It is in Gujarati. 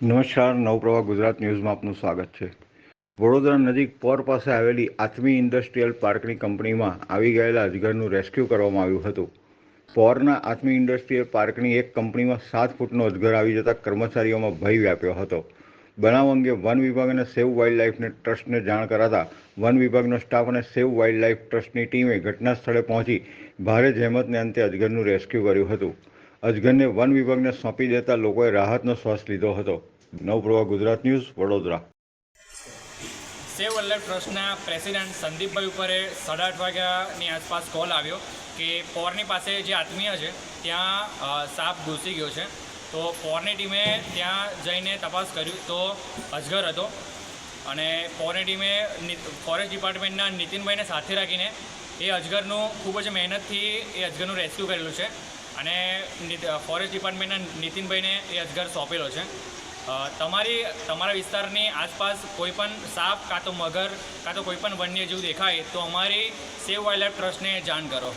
નમસ્કાર, નવપ્રવાહ ગુજરાત ન્યૂઝમાં આપનું સ્વાગત છે. વડોદરા નજીક પોર પાસે આવેલી આત્મી ઇન્ડસ્ટ્રીયલ પાર્કની કંપનીમાં આવી ગયેલા અજગરનું રેસ્ક્યુ કરવામાં આવ્યું હતું. પોરના આત્મી ઇન્ડસ્ટ્રીયલ પાર્કની એક કંપનીમાં સાત ફૂટનો અજગર આવી જતા કર્મચારીઓમાં ભય વ્યાપ્યો હતો. બનાવ અંગે વન વિભાગ અને સેવ વાઇલ્ડ લાઇફને ટ્રસ્ટને જાણ કરાતા વન વિભાગનો સ્ટાફ અને સેવ વાઇલ્ડ લાઇફ ટ્રસ્ટની ટીમે ઘટના સ્થળે પહોંચી ભારે જહેમતને અંતે અજગરનું રેસ્ક્યુ કર્યું હતું. અજગરને વન વિભાગને સોંપી દેતા લોકોએ રાહતનો શ્વાસ લીધો હતો. નવપ્રવાહ ગુજરાત ન્યૂઝ, વડોદરા. સેવ વલ્લભ ટ્રસ્ટના પ્રેસિડેન્ટ સંદીપભાઈ ઉપર સાડા આઠ વાગ્યાની આસપાસ કોલ આવ્યો કે પોરની પાસે જે આત્મીય છે, ત્યાં સાપ ઘૂસી ગયો છે. તો પોરની ટીમે ત્યાં જઈને તપાસ કર્યું તો અજગર હતો. અને પોરની ટીમે ફોરેસ્ટ ડિપાર્ટમેન્ટના નીતિનભાઈને સાથે રાખીને એ અજગરનું ખૂબ જ મહેનતથી એ અજગરનું રેસ્ક્યુ કરેલું છે. અને ફોરેસ્ટ ડિપાર્ટમેન્ટના નીતિનભાઈને એ અજગર સોંપેલો છે. તમારી, તમારા વિસ્તારની આસપાસ કોઈ પણ સાપ કાં તો મગર, કાં તો કોઈ પણ વન્ય જીવ દેખાય તો અમારી સેવ વાઇલ્ડ ટ્રસ્ટને જાણ કરો.